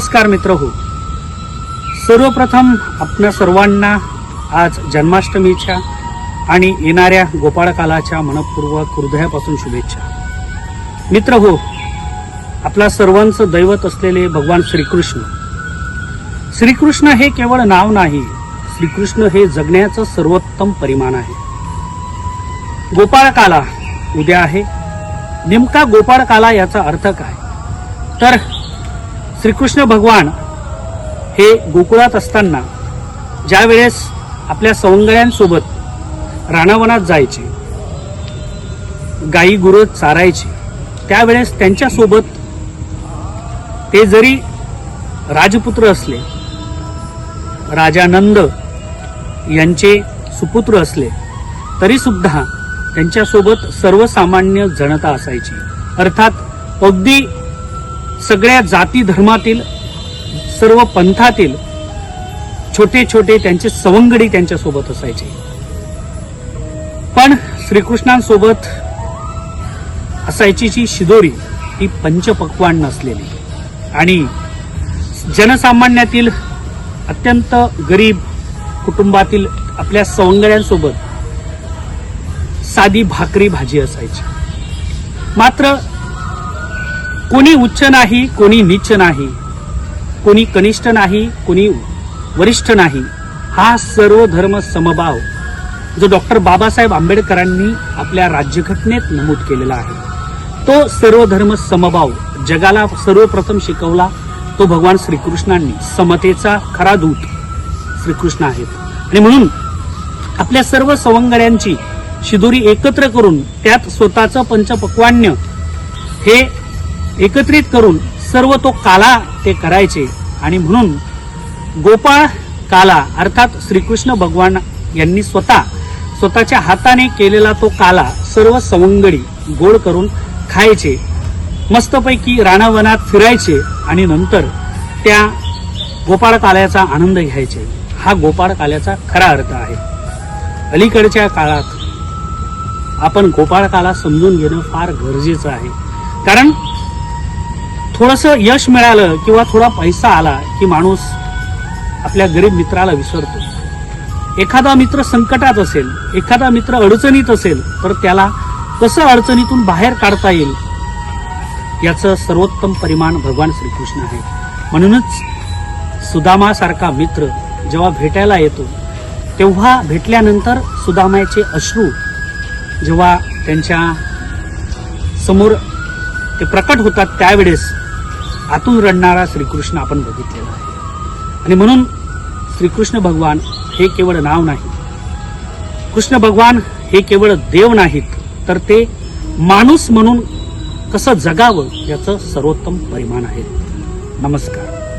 नमस्कार मित्र हो सर्वप्रथम आपल्या सर्वांना आज जन्माष्टमीच्या आणि येणाऱ्या गोपाळकालाच्या मनपूर्वक हृदयापासून शुभेच्छा. मित्र हो आपला सर्वांचं दैवत असलेले भगवान श्रीकृष्ण. श्रीकृष्ण हे केवळ नाव नाही श्रीकृष्ण हे जगण्याचं सर्वोत्तम परिमाण आहे. गोपाळकाला उद्या आहे. नेमका गोपाळकाला याचा अर्थ काय? तर श्रीकृष्ण भगवान हे गोकुळात असताना ज्या वेळेस आपल्या सवंगड्यांसोबत रानावनात जायचे गाई गुरं चारायचे त्यावेळेस त्यांच्यासोबत ते जरी राजपुत्र असले राजानंद यांचे सुपुत्र असले तरी सुद्धा त्यांच्यासोबत सर्वसामान्य जनता असायची. अर्थात अगदी सगळ्या जाती धर्मातील सर्व पंथातील छोटे छोटे त्यांचे सवंगडी त्यांच्यासोबत असायचे. पण श्रीकृष्णांसोबत असायची जी शिदोरी ती पंचपक्वान नसलेली. आणि जनसामान्यातील अत्यंत गरीब कुटुंबातील आपल्या सवंगड्यांसोबत साधी भाकरी भाजी असायची. मात्र कोणी उच्च नाही कोणी नीच नाही. कोणी कनिष्ठ नाही कोणी वरिष्ठ नाही. हा सर्व धर्म समभाव जो डॉक्टर बाबासाहेब आंबेडकरांनी आपल्या राज्यघटनेत नमूद केलेला आहे तो सर्व धर्म समभाव जगाला सर्वप्रथम शिकवला तो भगवान श्रीकृष्णांनी. समतेचा खरा दूत श्रीकृष्ण आहेत. आणि म्हणून आपल्या सर्व सवंगड्यांची शिदोरी एकत्र करून त्यात स्वतःचं पंचपक्वान्य हे एकत्रित करून सर्व तो काला ते करायचे. आणि म्हणून गोपाळ काला अर्थात श्रीकृष्ण भगवान यांनी स्वतः स्वतःच्या हाताने केलेला तो काला सर्व सवंगडी गोड करून खायचे. मस्तपैकी रानावनात फिरायचे आणि नंतर त्या गोपाळ काल्याचा आनंद घ्यायचे. हा गोपाळ काल्याचा खरा अर्थ आहे. अलीकडच्या काळात आपण गोपाळ काला समजून घेणं फार गरजेचं आहे. कारण थोडस यश मिळालं किंवा थोडा पैसा आला की माणूस आपल्या गरीब मित्राला विसरतो. एखादा मित्र संकटात असेल एखादा मित्र अडचणीत असेल तर त्याला कसं अडचणीतून बाहेर काढता येईल याचं सर्वोत्तम परिमाण भगवान श्रीकृष्ण आहे. म्हणूनच सुदामासारखा मित्र जेव्हा भेटायला येतो तेव्हा भेटल्यानंतर सुदामाचे अश्रू जेव्हा त्यांच्यासमोर ते प्रकट होतात त्यावेळेस आतून रडणारा श्रीकृष्ण आपण बघितलेला आहे. आणि म्हणून श्रीकृष्ण भगवान हे केवळ नाव नाही कृष्ण भगवान हे केवळ देव नाहीत तर ते माणूस म्हणून कसं जगावं याचं सर्वोत्तम परिमाण आहे. नमस्कार.